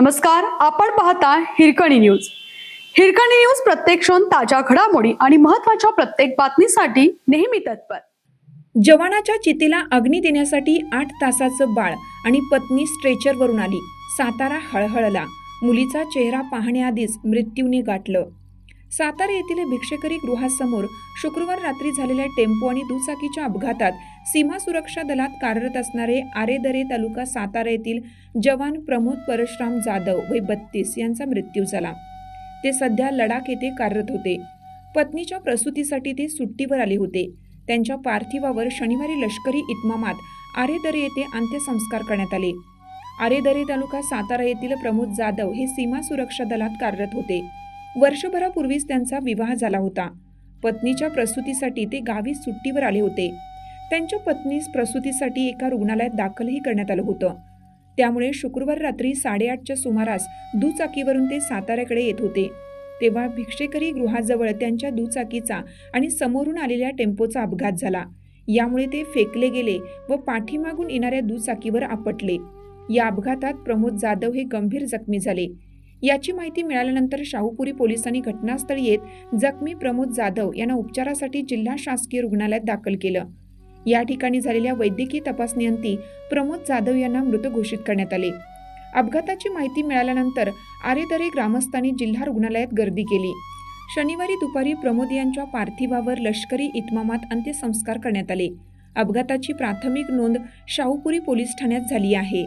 नमस्कार आपण पाहता हिरकणी न्यूज. हिरकणी न्यूज प्रत्येक क्षण ताज्या घडामोडी आणि महत्त्वाच्या प्रत्येक बातमीसाठी नेहमी तत्पर. जवानाच्या चितेला अग्नी देण्यासाठी आठ तासाचं बाळ आणि पत्नी स्ट्रेचरवरून आली. सातारा हळहळला. मुलीचा चेहरा पाहण्याआधीच मृत्यूने गाठलं. सातारा येथील भिक्षेकरी गृहासमोर शुक्रवार रात्री झालेल्या टेम्पो आणि दुचाकीच्या अपघातात सीमा सुरक्षा दलात कार्यरत असणारे आरेदरे तालुका सातारा येथील जवान प्रमोद परशुराम जाधव वय बत्तीस यांचा मृत्यू झाला. ते सध्या लडाख येथे कार्यरत होते. पत्नीच्या प्रसूतीसाठी ते सुट्टीवर आले होते. त्यांच्या पार्थिवावर शनिवारी लष्करी इतमामात आरेदरे येथे अंत्यसंस्कार करण्यात आले. आरेदरे तालुका सातारा येथील प्रमोद जाधव हे सीमा सुरक्षा दलात कार्यरत होते. वर्षभरापूर्वीच त्यांचा विवाह झाला होता. पत्नीच्या प्रसूतीसाठी ते गावी सुट्टीवर आले होते. त्यांच्या पत्नीस प्रसूतीसाठी एका रुग्णालयात दाखलही करण्यात आलं होतं. त्यामुळे शुक्रवार रात्री साडेआठच्या सुमारास दुचाकीवरून ते साताऱ्याकडे येत होते. तेव्हा भिक्षेकरी गृहाजवळ त्यांच्या दुचाकीचा आणि समोरून आलेल्या टेम्पोचा अपघात झाला. यामुळे ते फेकले गेले व पाठीमागून येणाऱ्या दुचाकीवर आपटले. या अपघातात प्रमोद जाधव हे गंभीर जखमी झाले. याची माहिती मिळाल्यानंतर शाहूपुरी पोलिसांनी घटनास्थळी येत जखमी प्रमोद जाधव यांना उपचारासाठी जिल्हा शासकीय रुग्णालयात दाखल केलं. या ठिकाणी झालेल्या वैद्यकीय तपासणीअंती प्रमोद जाधव यांना मृत घोषित करण्यात आले. अपघाताची माहिती मिळाल्यानंतर आरेदरे ग्रामस्थांनी जिल्हा रुग्णालयात गर्दी केली. शनिवारी दुपारी प्रमोद यांच्या पार्थिवावर लष्करी इतमामात अंत्यसंस्कार करण्यात आले. अपघाताची प्राथमिक नोंद शाहूपुरी पोलीस ठाण्यात झाली आहे.